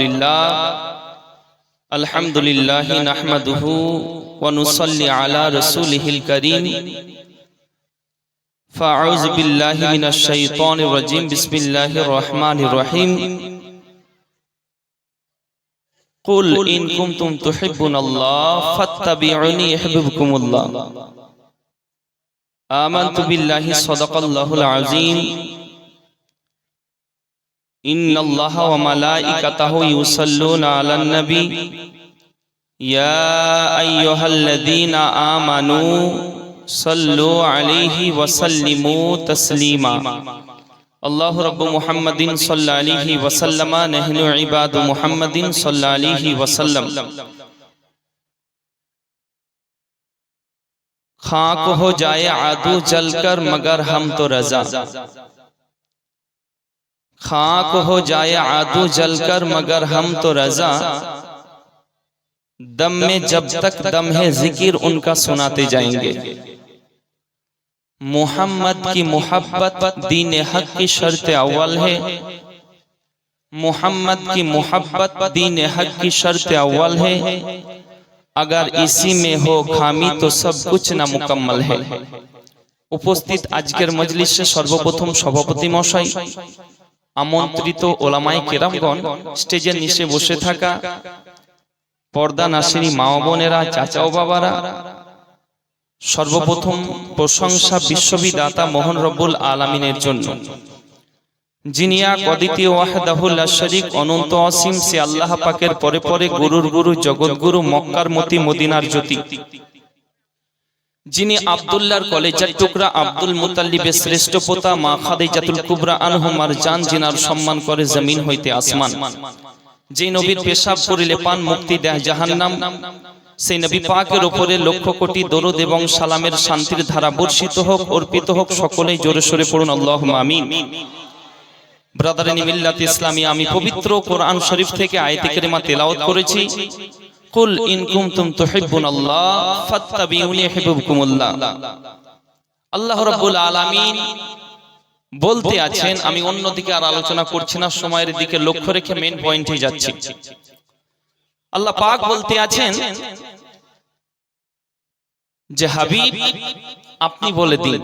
لله الحمد لله نحمده ونصلي على رسوله الكريم فأعوذ بالله من الشيطان الرجيم بسم الله الرحمن الرحيم قل إن كنتم تحبون الله فاتبعوني يحببكم الله آمنت بالله صدق الله العظيم ان اللہ و ملائکتہ یسلون علی النبی یا ایوہ الذین آمنوا صلو علیہ وسلمو تسلیما اللہ رب محمد صلی علیہ وسلم. نحن عباد محمد صلی علیہ وسلم. خاک ہو جائے عادو جل کر، مگر ہم تو رضا. खाक हो जाए आदू जलकर मगर हम तो रजा दम में जब तक दम है जिक्र उनका सुनाते जाएंगे मोहम्मद की मोहब्बत दीन हक की शर्त अव्वल है मोहम्मद की मोहब्बत दीन हक की शर्त अव्वल है अगर इसी में हो खामी तो सब कुछ ना मुकम्मल है উপস্থিত আজকের মজলিসে সর্বপ্রথম সভাপতি মশাই আমন্ত্রিত ওলামাই কেরামগণ স্টেজের নিচে বসে থাকা পর্দা নাসিনী মা বোনেরা চাচা ও বাবারা সর্বপ্রথম প্রশংসা বিশ্ববিদাতা মোহন রব্বুল আলামিনের জন্য। জিনিয়া। কদিতি ওয়াহদাহুল্লাহ শরীক অনন্ত অসীম সে আল্লাহ পাকের পরে পরে গুরুর গুরু জগৎগুরু মক্কার মতি মদিনার জ্যোতি। যিনি আব্দুল্লাহর কলেজার টুকরা আব্দুল মুতাল্লিবের শ্রেষ্ঠ পোতা মা খাদিজাতুল কুবরা আনহুমার জান জিনার সম্মান করে জমিন হইতে আসমান। যে নবীর পেশাব করিলে পান মুক্তি দেয় জাহান্নাম। সেই নবী পাকের উপরে লক্ষ কোটি দরুদ এবং সালামের শান্তির ধারা বর্ষিত হোক অর্পিত হোক সকলেই জোরে সোরে পড়ুন আল্লাহ আমিন। ব্রাদারিনী মিল্লাত ইসলামী আমি পবিত্র কোরআন শরীফ থেকে আয়াতে কারিমা তেলাওয়াত করেছি। কুল ইন কুনতুম তুহিব্বুনাল্লাহ ফাত্তাবিউনি ইউহিব্বুকুমুল্লাহ আল্লাহ রাব্বুল আলামিন বলতে আছেন আমি অন্যদিকে আর আলোচনা করছি না সময়ের দিকে লক্ষ্য রেখে মেন পয়েন্টে যাচ্ছি। আল্লাহ পাক বলতে আছেন যে হাবিব আপনি বলে দিন।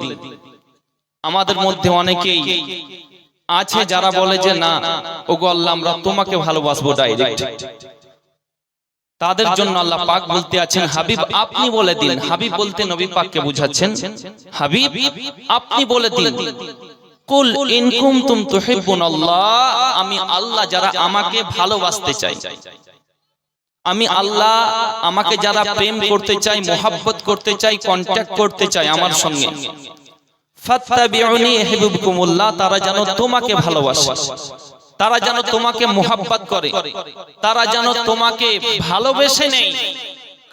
আমাদের মধ্যে অনেকেই আছে যারা বলে যে না ওগো আল্লাহ আমরা তোমাকে ভালোবাসবো ডাইরেক্ট তাদের জন্য আল্লাহ পাক বলতে আছেন হাবিব আপনি বলে দিন। হাবিব বলতে নবী পাককে বুঝাচ্ছেন হাবিব আপনি বলে দিন। কুল ইন কুনতুম তুহিব্বুনাল্লাহ আমি আল্লাহ যারা আমাকে ভালোবাসতে চাই আমি আল্লাহ আমাকে যারা প্রেম করতে চাই মোহাব্বত করতে চাই কন্ট্যাক্ট করতে চাই আমার সঙ্গে। ফাত্তাবিউনি ইউহিব্বুকুমুল্লাহ তারা যেন তোমাকে ভালোবাসে। তারা যেন তোমাকে মোহাব্বত করে। তারা যেন তোমাকে ভালোবেসে নেই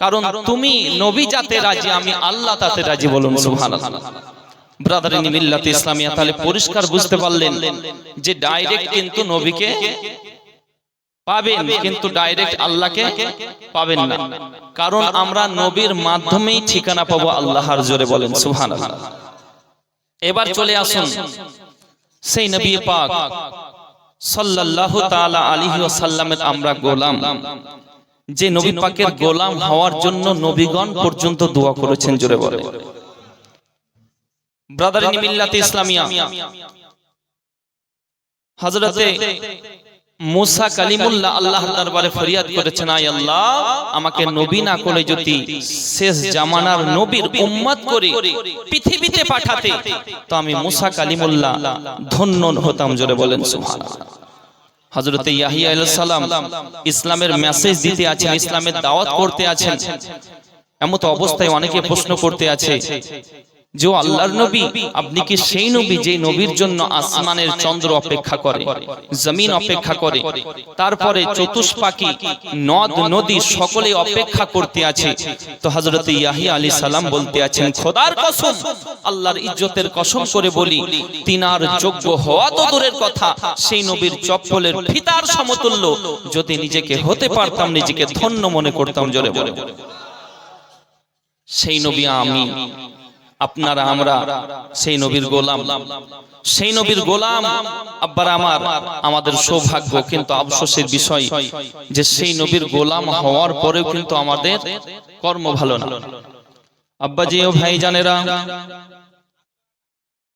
কারণ তুমি নবী যাতে রাজি, আমি আল্লাহ তাতে রাজি বলুন ইসলামিয়া, তাহলে পরিষ্কার বুঝতে পারলেন যে ডাইরেক্ট কিন্তু নবীকে পাবেন, কিন্তু ডাইরেক্ট আল্লাহকে পাবেন না। কারণ আমরা নবীর মাধ্যমেই ঠিকানা পাবো আল্লাহর জোরে বলেন, সুবহানাল্লাহ। এবার চলে আসুন সেই নবী পাক। সাল্লাল্লাহু তাআলা আলাইহি ওয়াসাল্লামের আমরা গোলাম। যে নবী পাকের গোলাম হওয়ার জন্য নবীগণ পর্যন্ত দোয়া করেছেন জোরে বলে ব্রাদারিনী মিল্লাতে ইসলামিয়া। হযরতে মুসা কালিমুল্লাহ আল্লাহর দরবারে ফরিয়াদ করেছেন আয় আল্লাহ। আমাকে নবী না করে যদি শেষ জামানার নবীর উম্মত করে পৃথিবীতে পাঠাতে তো আমি মুসা কালিমুল্লাহ ধন্য হতাম জোরে বলেন সুবহানাল্লাহ। হযরতে ইয়াহিয়া আলাইহিস সালাম ইসলামের মেসেজ দিতে আছেন ইসলামের দাওয়াত করতে আছেন। এমত অবস্থায় অনেকে প্রশ্ন করতে আছে। যে আল্লাহর নবী আপনি কি সেই নবী যে নবীর জন্য আসমানের চন্দ্র অপেক্ষা করে জমিন অপেক্ষা করে তারপরে চতুষ্পাকি নদ নদী সকলে অপেক্ষা করতে আছে। তো হযরত ইয়াহিয়া আলী সালাম বলতে আছেন খোদার কসম আল্লাহর ইজ্জতের কসম করে বলি তিনার যোগ্য হওয়া তো দূরের কথা সেই নবীর চপ্পলের ফিতার সমতুল্য যদি নিজেকে হতে পারতাম নিজেকে ধন্য মনে করতাম জোরে বলে। সেই নবী আমি আপনারা, আমরা সেই নবীর গোলাম। সেই নবীর গোলাম, আব্বার আমার, আমাদের সৌভাগ্য কিন্তু আফসোসের বিষয় যে সেই নবীর গোলাম হওয়ার পরেও কিন্তু আমাদের কর্ম ভালো না। আব্বাজি ও ভাই জানেরা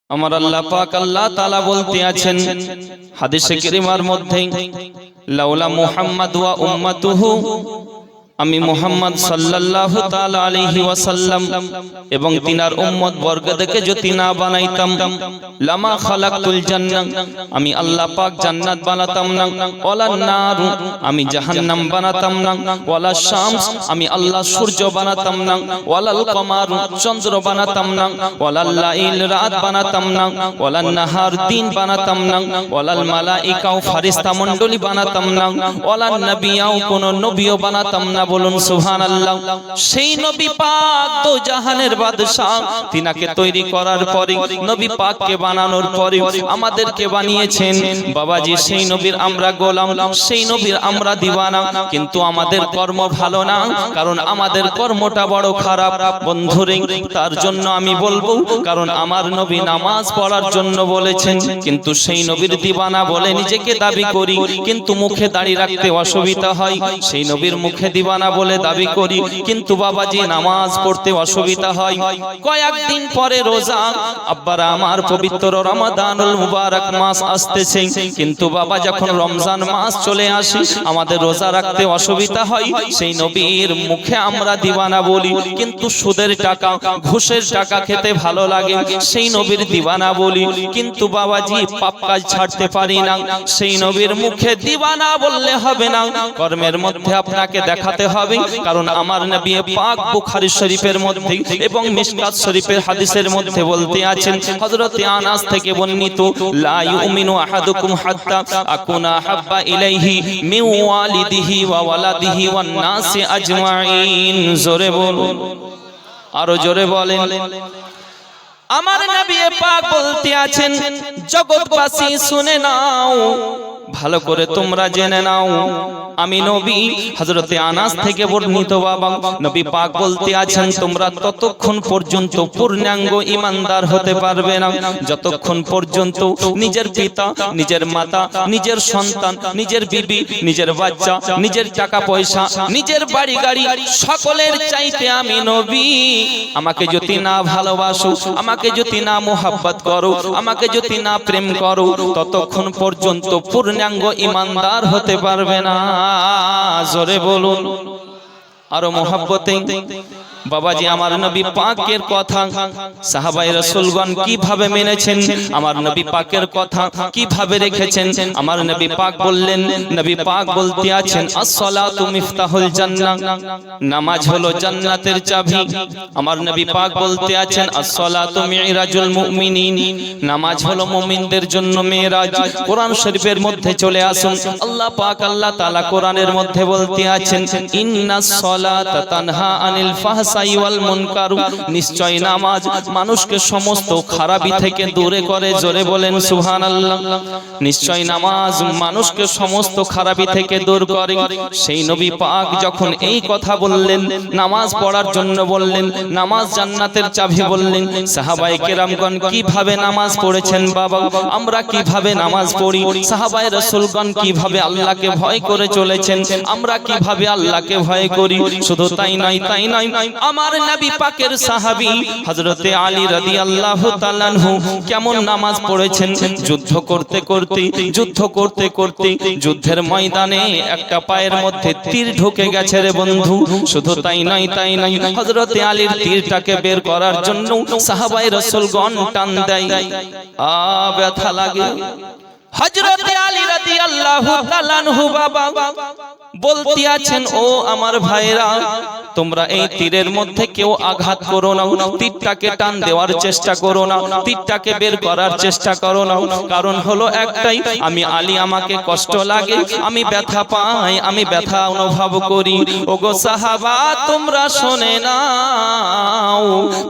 আমার আল্লাহ পাক আল্লাহ তাআলা বলতে আছেন, হাদিসে কারিমার মধ্যে, লাউলা মুহাম্মাদ ওয়া উম্মাতুহু আমি মোহাম্মদ সাল্লাল্লাহু তাআলা আলাইহি ওয়াসাল্লাম এবং তিনার উম্মত বর্গদেরকে যদি না বানাইতাম লামা খালাকতুল জান্নাহ আমি আল্লাহ পাক জান্নাত বানাতাম না ওয়ালা নার আমি জাহান্নাম বানাতাম না ওয়ালা শামস আমি আল্লাহ সূর্য বানাতাম না ওয়ালাল কমার চন্দ্র বানাতাম না ওয়ালাল লাইল রাত বানাতাম না ওয়ালান নাহার দিন বানাতাম না ওয়ালাল মালাইকা ও ফারিস্তা মণ্ডলী বানাতাম না ওয়ালান নবিয়াও কোন নবীও বানাতাম না বলুন, সুবহানাল্লাহ। সেই নবী পাক তো জাহানের বাদশা তিনাকে তৈরি করার পরে নবী পাককে বানানোর পরে আমাদেরকে বানিয়েছেন। বাবাজি, সেই নবীর আমরা গোলাম, সেই নবীর আমরা দিওয়ানা। কিন্তু আমাদের কর্ম ভালো না, কারণ আমাদের কর্মটা বড় খারাপ। বন্ধুরে, তার জন্য আমি বলব, কারণ আমার নবী নামাজ পড়ার জন্য বলেছেন। কিন্তু সেই নবীর দিবানা বলে নিজেকে দাবি করি, কিন্তু মুখে দাঁড়িয়ে রাখতে অসুবিধা হয়। সেই নবীর মুখে দিবানা বলে দাবি করি, কিন্তু বাবাজি নামাজ পড়তে অসুবিধা হয়। কয়েকদিন পরে রোজা, আব্বারা আমার পবিত্র রমাদানুল মুবারক মাস আসতেছে। কিন্তু বাবা যখন রমজান মাস চলে আসে, আমাদের রোজা রাখতে অসুবিধা হয়। সেই নবীর মুখে আমরা দিবানা বলি, কিন্তু সুদের টাকা, ঘুষের টাকা খেতে ভালো লাগে। সেই নবীর দিবানা বলি, কিন্তু বাবাজি পাপ কাজ ছাড়তে পারি না। সেই নবীর মুখে দিবানা বললে হবে না। কর্মের মধ্যে আপনাকে দেখাতে হবে, কারণ আমার নবী পাক বুখারী শরীফের মধ্যে এবং মিশকাত শরীফের হাদিসের মধ্যে বলতে আছেন, হযরত আনাস থেকে বর্ণিত, লা ইউমিনু আহাদুকুম হাত্তা আকুনা হাব্বা ইলাইহি মিন ওয়ালিদিহি ওয়া ওয়ালাদিহি ওয়ান নাসি আজমাইন। জোরে বলুন। আরও জোরে বলেন। আমার নবী পাক বলতে আছেন, জগৎবাসী শুনে নাও, ভালো করে তোমরা জেনে নাও। আমি নবী, হযরতে আনাস থেকে বর্ণিত বাবা। নবী পাক বলতে আছেন, তোমরা ততক্ষণ পর্যন্ত পূর্ণাঙ্গ ইমানদার হতে পারবে না। যতক্ষণ পর্যন্ত নিজের পিতা, নিজের মাতা, নিজের সন্তান, নিজের বিবি, নিজের বাচ্চা, নিজের টাকা পয়সা, নিজের বাড়ি গাড়ি, সকলের চাইতে আমি নবী। আমাকে যদি না ভালোবাসো, আমাকে যদি না মোহাব্বত করো, আমাকে যদি না প্রেম করো, ততক্ষণ পর্যন্ত পূর্ণাঙ্গ ইমানদার হতে পারবে না। জোরে বলুন। আরও মোহাব্বতে বাবাজি আমার নবী পাকের কথা সাহাবাই রসুলগণ কীভাবে মেনেছেন আমার নবী পাকের কথা কীভাবে রেখেছেন আমার নবী পাক বললেন নবী পাক বলতে আছেন আসসালাতু মিফতাহুল জান্নাহ। নামাজ হলো জান্নাতের চাবি। আমার নবী পাক বলতে আছেন আসসালাতু মিরাজুল মুমিনিন। নামাজ হলো মুমিনদের জন্য মেরাজ। কোরআন শরীফের মধ্যে চলে আসুন। আল্লাহ পাক আল্লাহ তাআলা কোরআনের মধ্যে বলতে আছেন ইন্নাস সালাতা তানহা আনিল ফাহশাই ওয়াল মুনকার, নিশ্চয় নামাজ মানুষকে সমস্ত খারাপি থেকে দূরে করে, জোরে বলেন সুবহানাল্লাহ। নিশ্চয় নামাজ মানুষকে সমস্ত খারাপি থেকে দূর করে। সেই নবী পাক যখন এই কথা বললেন, নামাজ পড়ার জন্য বললেন, নামাজ জান্নাতের চাবি বললেন, সাহাবায়ে কেরামগণ কীভাবে নামাজ পড়েছেন বাবা? আমরা কীভাবে নামাজ পড়ি? সাহাবায়ে রাসূলগণ কীভাবে আল্লাহকে ভয় করে চলেছেন? আমরা কীভাবে আল্লাহকে ভয় করি? শুধু তাই নয় তাই নয় আমার নবী পাকের সাহাবী হযরতে আলী রাদিয়াল্লাহু তাআলা আনহু কেমন নামাজ পড়েছেন? যুদ্ধ করতে করতে যুদ্ধ করতে করতে যুদ্ধের ময়দানে একটা পায়ের মধ্যে তীর ঢুকে গেছে রে বন্ধু। শুধু তাই নয় তাই নয়, হযরতে আলীর তীরটাকে বের করার জন্য সাহাবাই রাসূলগণ টান দেয়। আ, ব্যথা লাগে। হযরতে আলী রাদিয়াল্লাহু তাআলা আনহু বাবা বলতে আছেন, ও আমার ভাইরা তোমরা এই তীরের মধ্যে কেউ আঘাত করো না তীরটাকে টান দেওয়ার চেষ্টা করো না, তীরটাকে বের করার চেষ্টা করো না কারণ হলো একটাই, আমি আলী আমাকে কষ্ট লাগে, আমি ব্যথা পাই, আমি ব্যথা অনুভব করি। ওগো সাহাবা, তোমরা শোনে নাও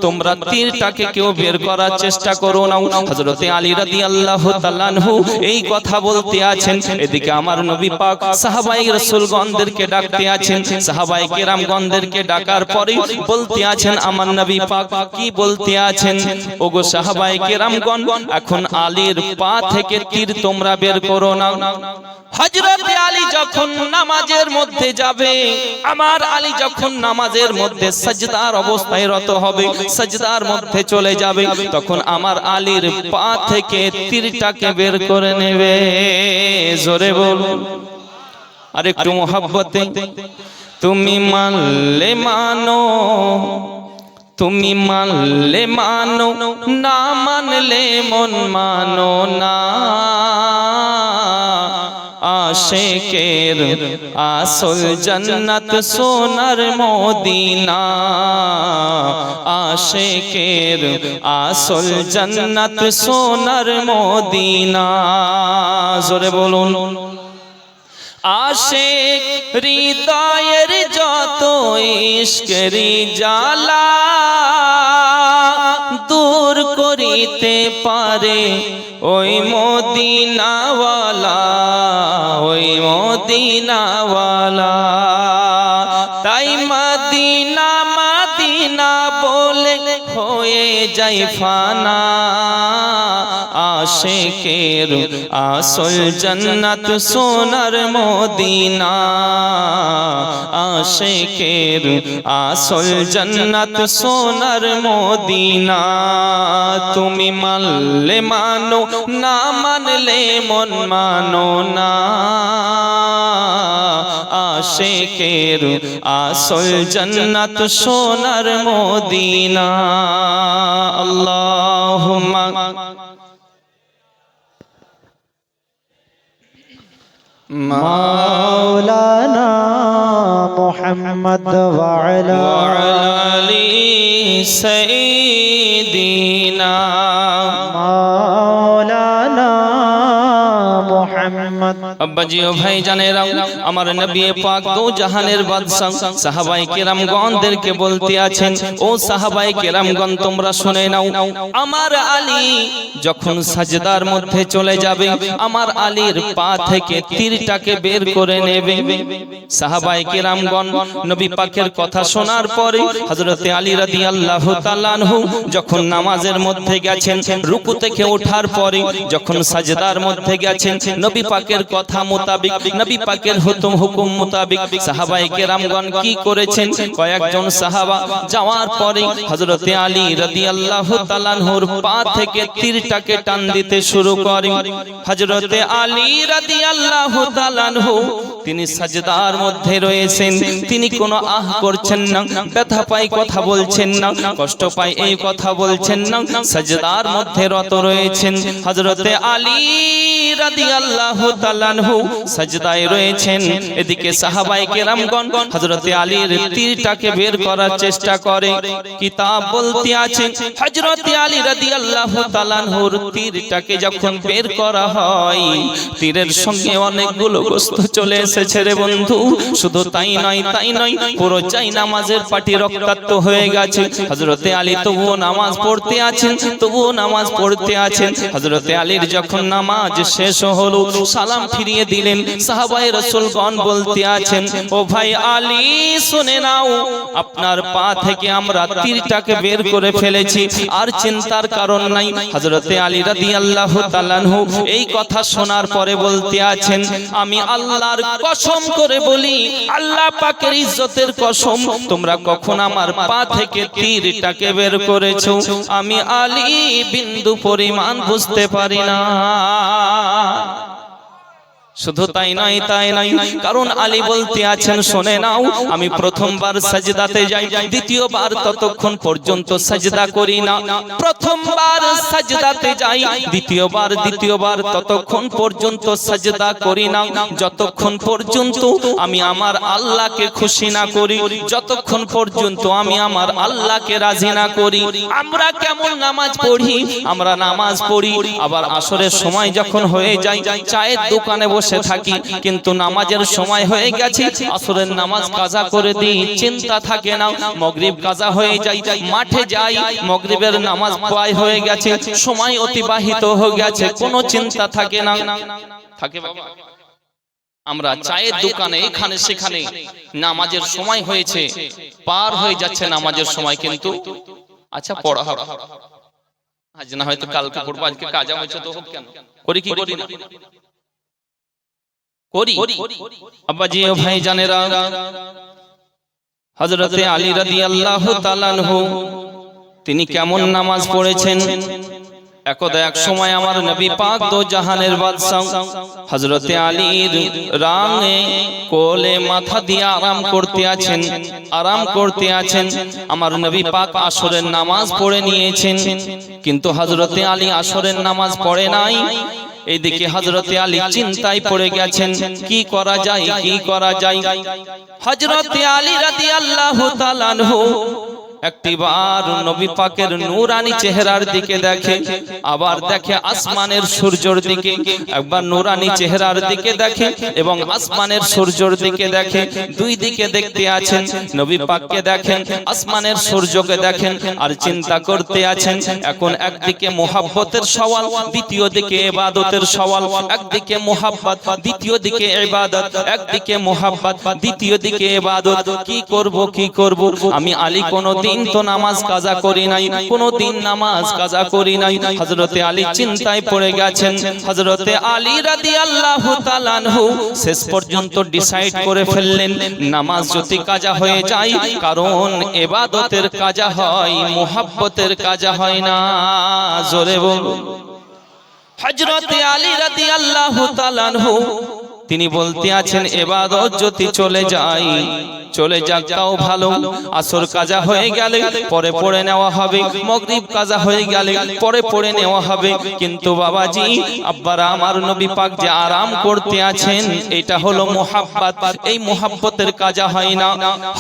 তোমরা তীরটাকে কেউ বের করার চেষ্টা করো না হযরতে আলী রাদিয়াল্লাহু তাআলা আনহু এই কথা বলতে আছেন। এদিকে আমার নবী পাক সাহাবাই রাসূলগণদেরকে ডাকতে আছেন সাহাবাই কেরামগণদেরকে গণদেরকে ডাকার পরে বলতে আছেন আমার নবী পাক। কি বলতে আছেন? ওগো সাহাবায়ে কেরামগণ, এখন আলীর পা থেকে তীর তোমরা বের করো না। হযরত আলী যখন নামাজের মধ্যে যাবে, আমার আলী যখন নামাজের মধ্যে সাজদার অবস্থায় রত হবে, সাজদার মধ্যে চলে যাবে, তখন আমার আলীর পা থেকে তীরটাকে বের করে নেবে। জোরে বলুন। আর একটু মোহাব্বতে। তুমি মানলে মানো, তুমি মানলে মানো, না মানলে মন মানো না। আশেকের আসল জন্নত সোনার মদিনা। আশেকের আসল জন্নত সোনার মদিনা। জোরে বলুন। আশেক হৃদয়ের যত ইশকেরি জালা দূর করিতে পারে। ওই মদিনাওয়ালা ওই মদিনাওয়ালা। তাই মদিনা মদিনা বলে হয়ে যাই ফানা আশেকের আসল জন্নত সোনার মদিনা। আশেকের আসল জন্নত সোনার মদিনা। তুমি মানলে মানো, না মানলে মন মানো না। আশেকের আসল জন্নত সোনার মদিনা। مولانا محمد وعلى آل سيدنا مولانا محمد আমার সাহাবায়ে কেরামগণ আলীর পা থেকে তীরটাকে বের করে নেবে। কেরামগণ নবী কথা শোনার পরে হযরতে আলী রাদিয়াল্লাহু তাআলা আনহু যখন নামাজের মধ্যে গেছেন, রুকু থেকে ওঠার পরে যখন সাজদার মধ্যে গেছেন, নবী পাকের কথা মোতাবিক নবী পাকের হুকুম হুকুম মোতাবিক সাহাবায়ে কেরামগণ কি করেছেন? কয়েকজন সাহাবা যাওয়ার পরে হযরতে আলী রাদিয়াল্লাহু তাআলা আনহুর পা থেকে তীরটাকে টান দিতে শুরু করে হযরতে আলী রাদিয়াল্লাহু তাআলা তিনি সাজদার মধ্যে রয়েছেন। তিনি কোনো আহ করছেন না, ব্যথা পাই কথা বলছেন না, কষ্ট পাই এই কথা বলছেন না, সাজদার মধ্যে রত রয়েছেন। হযরতে আলী রাদিয়াল্লাহু তাআলা আনহু সাজদায় রয়েছেন। এদিকে সাহাবায়ে কেরামগণ হযরতে আলীর তীরটাকে বের করার চেষ্টা করে। কিতাব বলতে আছে, হযরতে আলী রাদিয়াল্লাহু তাআলা আনহুর তীরটাকে যখন বের করা হয়, তীরের সঙ্গে অনেকগুলো গোস্ত চলে এসেছে রে বন্ধু। শুধু তাই নয় তাই নয়, পুরো চাই নামাজের পাটি রক্তাক্ত হয়ে গেছে। হযরতে আলী তবুও নামাজ পড়তে আছেন, তবুও নামাজ পড়তে আছেন। হযরতে আলীর যখন নামাজ শেষ হলো, সালাম ফিরিয়ে দিলেন। সাহাবায়ে রাসূলগণ বলতে আছেন, ও ভাই আলী, শুনে নাও, আপনার পা থেকে আমরা তীরটাকে বের করে ফেলেছি। আর চিন্তার কারণ নাই। হযরতে আলী তাআলা আনহু এই কথা শোনার পরে বলতে আছেন, আমি আল্লাহর কসম করে বলি, আল্লাহ পাকের ইজ্জতের কসম, তোমরা কখন আমার পা থেকে তীরটাকে বের করেছ? আমি আলী বিন্দু পরিমাণ বুঝতে পারি না। শুধু তাই নাই তাই নাই কারণ আলী বলতে আছেন, শুনে নাও, আমি প্রথমবার সাজদাতে যাই, দ্বিতীয়বার ততক্ষণ পর্যন্ত সাজদা করি না। প্রথমবার সাজদাতে যাই, দ্বিতীয়বার দ্বিতীয়বার ততক্ষণ পর্যন্ত সাজদা করি না। যতক্ষণ পর্যন্ত আমি আমার আল্লাহকে খুশি না করি, যতক্ষণ পর্যন্ত আমি আমার আল্লাহকে রাজি না করি। আমরা কেমন নামাজ পড়ি? আমরা নামাজ পড়ি, আবার আসরের সময় যখন হয়ে যায়, চায়ের দোকানে বসে থাকি, কিন্তু নামাজের সময় হয়ে গেছে, আসরের নামাজ কাজা করে দিই, চিন্তা থাকে না, মগরিব কাজা হয়ে যায়, মাঠে যাই, মগরিবের নামাজ প্রায় হয়ে গেছে, সময় অতিবাহিত হয়ে গেছে, কোনো চিন্তা থাকে না। থাকে বাবা। আমরা চায়ের দোকানে, এখানে, সেখানে, নামাজের সময় হয়েছে, পার হয়ে যাচ্ছে নামাজের সময়, কিন্তু আচ্ছা পড়া হবে। আজ না হয়তো কালকে পড়ব আজকে কাজা হয়েছে তো হোক কেন? করি কি করি না? করি। আব্বাজি ও ভাই জানেরা হজরতে আলী রাদিয়াল্লাহু আল্লাহ আনহু তিনি কেমন নামাজ পড়েছেন? একদা এক সময় আমার নবী পাক দো জাহানের বাদশাহ হযরতে আলীর রাঙে কোলে মাথা দিয়ে আরাম করতে আছেন আরাম করতে আছেন। আমার নবী পাক আসরের নামাজ পড়ে নিয়েছেন কিন্তু হযরতে আলী আসরের নামাজ পড়ে নাই। এইদিকে হযরতে আলী চিন্তায় পড়ে গেছেন কি করা যায় কি করা যায়? হযরতে আলী রাদিয়াল্লাহু তাআলা আনহু একটিবার নবী পাকের নূরানি চেহারার দিকে দেখে, আবার দেখে আসমানের সূর্যের দিকে, একবার নূরানি চেহারার দিকে দেখে এবং আসমানের সূর্যের দিকে দেখে, দুই দিকে দেখতে আছেন, নবী পাককে দেখেন, আসমানের সূর্যকে দেখেন আর চিন্তা করতে আছেন, এখন একদিকে মোহাব্বতের সওয়াল, দ্বিতীয় দিকে ইবাদতের সওয়াল, একদিকে মোহাব্বত, দ্বিতীয় দিকে ইবাদত, একদিকে মোহাব্বত, দ্বিতীয় দিকে ইবাদত, কি করব কি করব, আমি আলী কোনদিন তো নামাজ কাজা করি নাই কোনদিন নামাজ কাজা করি নাই। হযরতে আলী চিন্তায় পড়ে গেছেন। হযরতে আলী তাআলা আনহু শেষ পর্যন্ত ডিসাইড করে ফেললেন, নামাজ যদি কাজা হয়ে যায়, কারণ এবাদতের কাজা হয়, মোহাব্বতের কাজা হয় না। জোরে বলুন। হযরতে আলী রাদিয়াল্লাহু তাআলা আনহু তিনি বলতে আছেন, এবাদত যদি চলে যায় চলে যাক তাও ভালো। আসর কাজা হয়ে গেলে পরে পড়ে নেওয়া হবে, মগরিব কাজা হয়ে গেলে পরে পড়ে নেওয়া হবে। কিন্তু বাবাজি, আব্বারা আমার নবী পাক যে আরাম করতে আছেন, এটা হলো মোহাব্বত। এই মোহাব্বতের কাজা হয় না।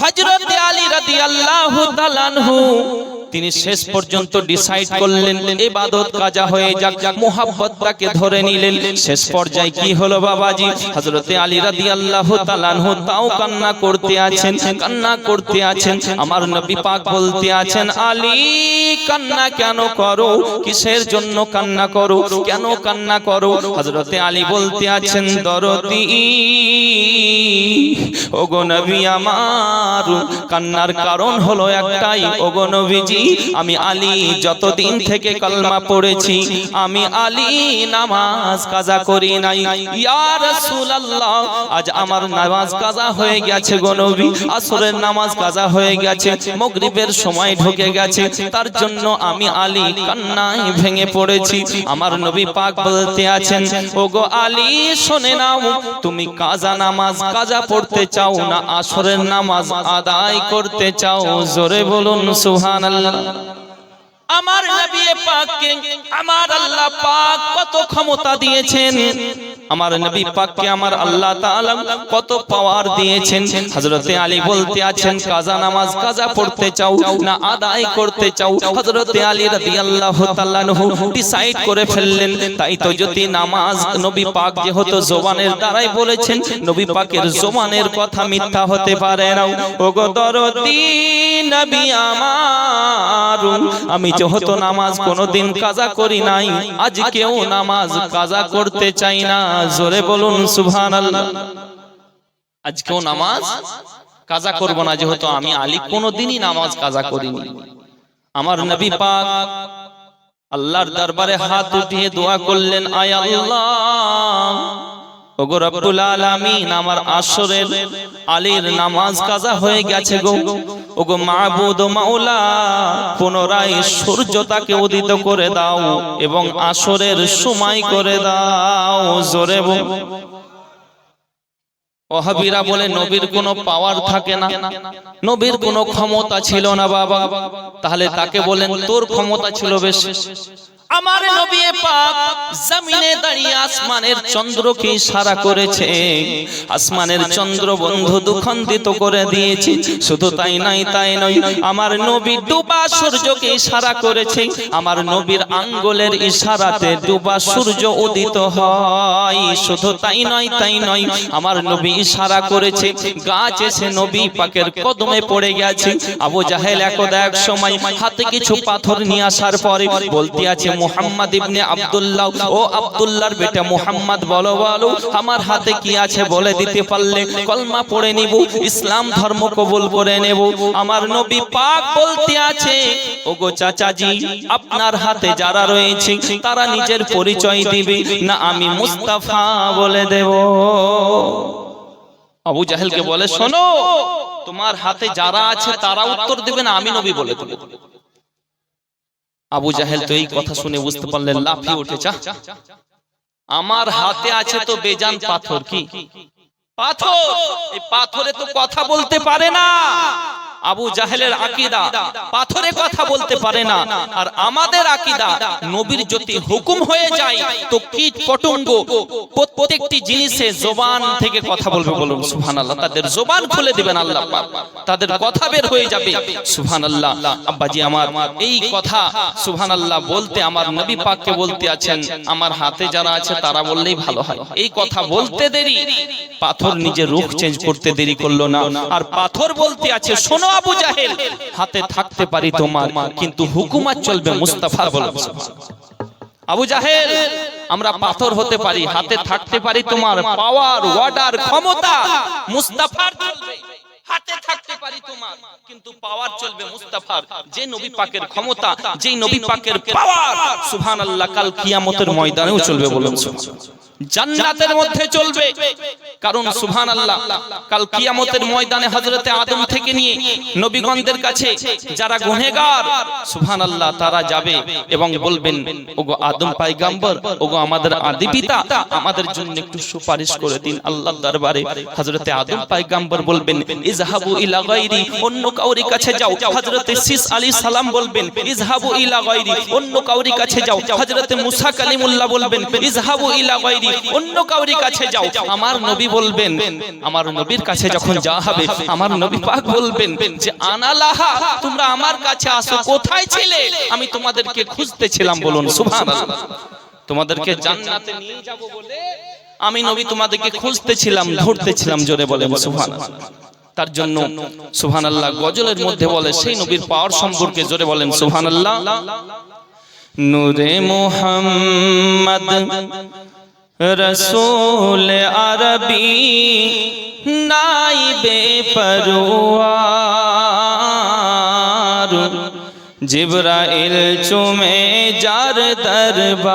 হযরত আলী রাদিয়াল্লাহু তাআলা আনহু, তিনি শেষ পর্যন্ত ডিসাইড করলেন ইবাদত কাজা হয়ে যাক, মোহাব্বতটাকে ধরে নিলেন। শেষ পর্যায়ে কি হলো বাবাজি? হযরতে আলী তাআলা আনহু তাও কান্না করতে আছেন, কান্না করতে আছেন, আমার নবী পাক বলতে আছেন, আলী, কান্না কেন করো? কিসের জন্য কান্না করো? কেন কান্না করো? হযরতে আলী বলতে আছেন, দরদি, ওগো নবী আমার, কান্নার কারণ হলো একটাই, ওগো নবীজি, আমি আলী যতদিন থেকে কলমা পড়েছি, আমি আলী নামাজ কাজা করি নাই। ইয়া রাসূলুল্লাহ, আজ আমার নামাজ কাজা হয়ে গেছে গো নবী, আসরের নামাজ কাজা হয়ে গেছে, মাগরিবের সময় ঢুকে গেছে, তার জন্য আমি আলী কান্নায় ভেঙে পড়েছি। আমার নবী পাক বলতে আছেন, ওগো আলী, শুনে নাও, তুমি কাজা নামাজ কাজা পড়তে চাও না, আসরের নামাজ আদায় করতে চাও, জোরে বলুন সুবহানাল্লাহ। আমার নবী পাককে, আমার আল্লাহ পাক কত ক্ষমতা দিয়েছেন? আমার নবী পাককে আমার আল্লাহ তাআলা কত পাওয়ার দিয়েছেন? হযরতে আলী বলতে আছেন কাজা নামাজ কাজা পড়তে চাও না আদায় করতে চাও? হযরতে আলী রাদিয়াল্লাহু তাআলা আনহু ডিসাইড করে ফেললেন। তাই তো যদি নামাজ নবী পাক যেহেতু জবানের দ্বারাই বলেছেন নবী পাকের জবানের কথা মিথ্যা হতে পারে না। ওগো দরদি নবী আমার আমি যেহেতু নামাজ কোনোদিন কাজা করি নাই আজকেও নামাজ কাজা করতে চাই না জোরে বলুন সুবহানাল্লাহ। আজকেও নামাজ কাজা করব না যেহেতু আমি আলী কোনোদিনই নামাজ কাজা করিনি। আমার নবী পাক আল্লাহর দরবারে হাত উঠিয়ে দোয়া করলেন আয় আল্লাহ। ওগো রব্বুল আলামিন আমার আসরের আলীর নামাজ কাজা হয়ে গেছে গো। ওগো মাবুদ ও মাওলা পুনরায় সূর্যটাকে উদিত করে দাও এবং আসরের সময় করে দাও। জোরে ওহাবিরা বলে নবীর কোনো পাওয়ার থাকে না। নবীর কোনো ক্ষমতা ছিল না বাবা। তাহলে তাকে বলেন তোর ক্ষমতা ছিল বেশি। আমার নবী পাক জমিনে দাঁড়িয়ে আসমানের চন্দ্রকে ইশারা করেছে। আসমানের চন্দ্র বন্ধু দুখন্দিত করে দিয়েছে। শুধু তাই নাই তাই নয় আমার নবী ডুবা সূর্যকে ইশারা করেছে। আমার নবীর আঙ্গুলের ইশারাতে ডুবা সূর্য উদিত হয়। শুধু তাই নয় তাই নয় আমার নবী ইশারা করেছে। গাছ এসে নবী পাকের কদমে পড়ে গেছে। আবু জাহেল একদা এক সময় হাতে কিছু পাথর নিয়ে আসার পরে বলতে আছে মুহাম্মদ ইবনে আব্দুল্লাহ ও আব্দুল্লাহর বেটা মুহাম্মদ বলো বলো আমার হাতে কি আছে বলে দিতে পারলে কলমা পড়ে নিব ইসলাম ধর্ম কবুল করে নেব আমার নবী পাক বলতে আছে ওগো চাচাজি আপনার হাতে যারা রয়েছে তারা নিজের পরিচয় দিবে না আমি মুস্তাফা বলে দেব। আবু জাহেলকে বলে শোনো তোমার হাতে যারা আছে তারা উত্তর দিবে না আমি নবী বলে দেব। আবু জাহেল তো এই কথা শুনে বুঝতে পারলেন, লাফিয়ে উঠে চা আমার হাতে আছে তো বেজান পাথর কি? পাথর? এই পাথরে তো কথা বলতে পারে না। আবু জাহেলের আকিদা পাথরে কথা বলতে পারে না। আর আমাদের আকিদা নবীর যদি হুকুম হয়ে যায় তো কীট পতঙ্গ? প্রত্যেকটি জিনিসে জবান থেকে কথা বলবে বলুন সুবহানাল্লাহ। তাদের জবান খুলে দিবেন আল্লাহ পাক। তাদের কথা বের হয়ে যাবে। সুবহানাল্লাহ। আব্বাজি আমার এই কথা সুবহানাল্লাহ বলতে আমার নবী পাককে বলতে আছেন। আমার হাতে যারা আছে তারা বললেই ভালো হয়। এই কথা বলতে দেরি। পাথর নিজের রূপ চেঞ্জ করতে দেরি করল না। আর পাথর বলতে আছে শোনো আবু জাহেল। হাতে থাকতে পারি তোমার, কিন্তু হুকুমাত চলবে মুস্তাফা বলে। আবু জাহেল, আমরা পাথর হতে পারি, হাতে থাকতে পারি তোমার পাওয়ার ওয়ার্ডার ক্ষমতা। মুস্তাফার চলবে। হাতে থাকতে পারি তোমার, কিন্তু পাওয়ার চলবে মুস্তাফার। যে নবী পাকের ক্ষমতা, যেই নবী পাকের পাওয়ার সুবহানাল্লাহ, কাল কিয়ামতের ময়দানেও চলবে সুবহানাল্লাহ। জান্নাতের মধ্যে চলবে। কারণ সুবহানাল্লাহ, কাল কিয়ামতের ময়দানে হযরতে আদম থেকে নিয়ে নবীগণদের কাছে যারা গুনাহগার সুবহানাল্লাহ, তারা যাবে এবং বলবেন, ওগো আদম পয়গম্বর, ওগো আমাদের আদি পিতা, আমাদের জন্য একটু সুপারিশ করে দিন আল্লাহর দরবারে। হযরতে আদম পয়গম্বর বলবেন, ইজহাবু ইলা গায়রি, অন্য কাউরি কাছে যাও। হযরতে সিস আলী সালাম বলবেন, ইজহাবু ইলা গায়রি, অন্য কাউরি কাছে যাও। হযরতে মুসা কালিমুল্লাহ বলবেন, ইজহাবু ইলা গায়রি অন্য কাউরি কাছে যাও। আমার নবী বলবেন, আমার নবীর কাছে যখন যাওয়া হবে, আমার নবী পাক বলবেন যে, আনালাহা, তোমরা আমার কাছে আসো। কোথায় ছিলে? আমি তোমাদেরকে খুঁজতেছিলাম বলুন, সুবহানাল্লাহ। তোমাদেরকে জান্নাতে নিয়ে যাব বলে আমি নবী তোমাদেরকে খুঁজতেছিলাম, ধরতেছিলাম, জোরে বলেন, সুবহানাল্লাহ। তার জন্য, সুবহানাল্লাহ, গজলের মধ্যে বলে, সেই নবীর পাওয়ার সম্পর্কে জোরে বলেন, সুবহানাল্লাহ। নূরে মোহাম্মদ রসুল আরবি নাইবে পরোয়ার। জিব্রাইল চুমে যার দরবার,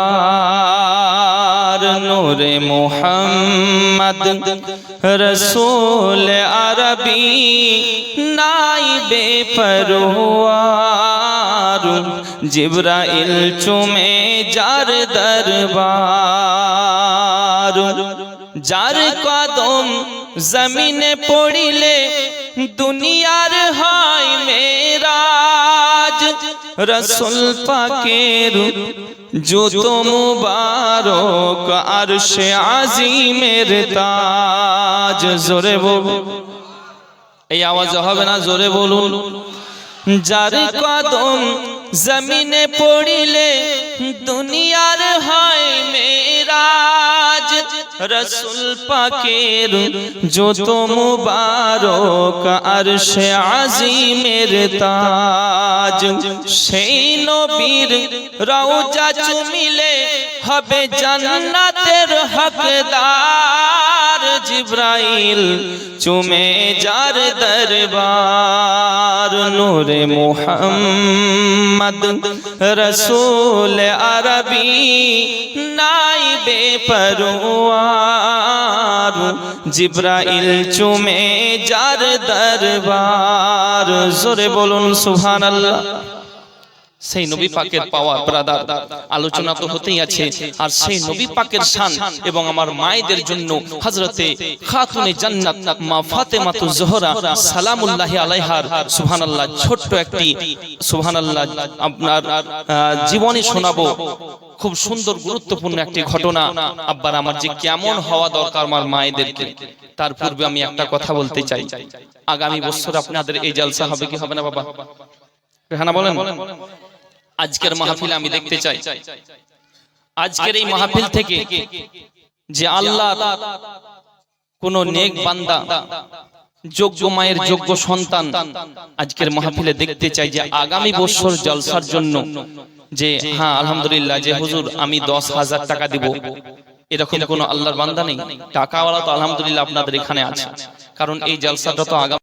নূরে মোহাম্মদ রসুল আরবি নাইবে পরোয়ার। জিব্রাইল চুমে যার দরবার যার কদম জমিনে পড়িলে দুনিয়ার হয় মেরাজ। রসুল পাকের জুত মুবারক আরশে আজিমের তাজ। জোরে বল এই আওয়াজ হবে না, জোরে বলুন। যার কদম জমিনে পড়িলে দুনিয়ার হয় রসুল পাকের যত মুবারক আরশে আজিমের তাজ সেই নবীর রওজা চুমিলে হবে জান্নাতের হকদার। জিব্রাইল চুমে যার দরবার, নূরে মোহাম্মদ রসুল আরবি নাইবে পরোয়ার জিব্রাইল চুমে যার দরবার, জোরে বলুন সুবহানাল্লাহ। সেই নবী পাকের পাওয়ার ব্রাদার আলোচনা তো হতেই আছে। আর সেই নবী পাকের শান এবং আমার মায়েদের জন্য হযরতে খাতুনে জান্নাত মা ফাতেমা তু জোহরা সালামুল্লাহ আলাইহার সুবহানাল্লাহ ছোট্ট একটি সুবহানাল্লাহ আপনার জীবনী শোনাবো। খুব সুন্দর গুরুত্বপূর্ণ একটি ঘটনা। আব্বার আমার যে কেমন হওয়া দরকার আমার মায়েদেরকে তার পূর্বে আমি একটা কথা বলতে চাই। আগামী বছর আপনাদের এই জলসা হবে কি হবে না বাবা? রেহানা বলেন। আজকের মাহফিলে আমি দেখতে চাই। আজকের এই মাহফিল থেকে যে আল্লাহ কোন নেক বান্দা যোগ্য মায়ের যোগ্য সন্তান আজকের মাহফিলে দেখতে চাই যে আগামী বছর জলসার জন্য যে হ্যাঁ আলহামদুলিল্লাহ যে হুজুর আমি দশ হাজার টাকা দিব এরকম কোনো আল্লাহর বান্দা নেই। টাকাওয়ালা তো আলহামদুলিল্লাহ আপনাদের এখানে আছে। কারণ এই জলসাটা তো আগাম